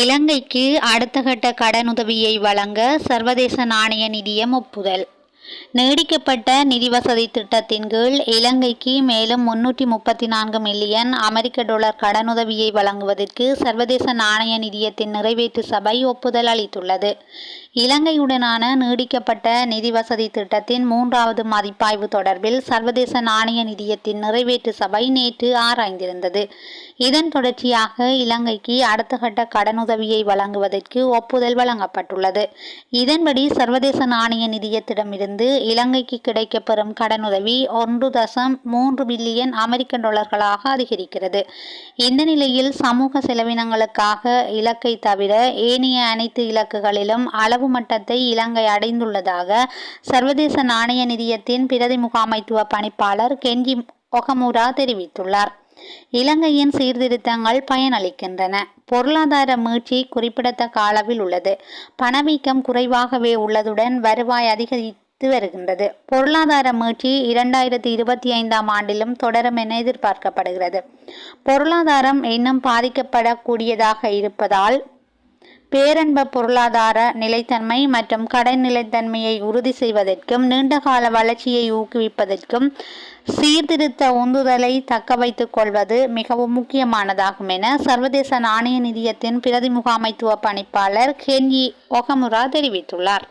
இலங்கைக்கு அடுத்த கட்ட கடனுதவியை வழங்க சர்வதேச நாணய நிதியம் ஒப்புதல். நீடிக்கப்பட்ட நிதி வசதி திட்டத்தின் கீழ் இலங்கைக்கு மேலும் முன்னூற்றி முப்பத்தி நான்கு மில்லியன் அமெரிக்க டாலர் கடனுதவியை வழங்குவதற்கு சர்வதேச நாணய நிதியத்தின் நிறைவேற்று சபை ஒப்புதல் அளித்துள்ளது. இலங்கையுடனான நீடிக்கப்பட்ட நிதி வசதி திட்டத்தின் மூன்றாவது மதிப்பாய்வு தொடர்பில் சர்வதேச நாணய நிதியத்தின் நிறைவேற்று சபை நேற்று ஆராய்ந்திருந்தது. இதன் தொடர்ச்சியாக இலங்கைக்கு அடுத்த கட்ட கடனுதவியை வழங்குவதற்கு ஒப்புதல் வழங்கப்பட்டுள்ளது. இதன்படி சர்வதேச நாணய நிதியத்திடமிருந்து இலங்கைக்கு கிடைக்கப்பெறும் கடனுதவி ஒன்று தசம் மூன்று பில்லியன் அமெரிக்க டாலர்களாக அதிகரிக்கிறது. இந்த நிலையில் சமூக செலவினங்களுக்காக இலக்கை தவிர ஏனைய அனைத்து இலக்குகளிலும் அளவு மட்டத்தை இலங்கை அடைந்துள்ளதாக சர்வதேச நாணய நிதியத்தின் பிரதி முகாமைத்துவ பணிப்பாளர் கெஞ்சி ஒகமுரா தெரிவித்துள்ளார். இலங்கையின் சீர்திருத்தங்கள் பயனளிக்கின்றன. பொருளாதார மீட்சி குறிப்பிடத்தக்க அளவில் உள்ளது. பணவீக்கம் குறைவாகவே உள்ளதுடன் வருவாய் அதிகரித்து வருகின்றது. பொருளாதார மீட்சி இரண்டாயிரத்தி இருபத்தி ஐந்தாம் ஆண்டிலும் தொடரும் என எதிர்பார்க்கப்படுகிறது. பொருளாதாரம் இன்னும் பாதிக்கப்படக்கூடியதாக இருப்பதால் பேரன்ப பொருளாதார நிலைத்தன்மை மற்றும் கடன் நிலைத்தன்மையை உறுதி செய்வதற்கும் நீண்டகால வளர்ச்சியை ஊக்குவிப்பதற்கும் சீர்திருத்த உந்துதலை தக்க வைத்துக் கொள்வது மிகவும் முக்கியமானதாகும் என சர்வதேச நாணய நிதியத்தின் பிரதி முகாமைத்துவ பணிப்பாளர் கென்யி ஒகமுரா தெரிவித்துள்ளார்.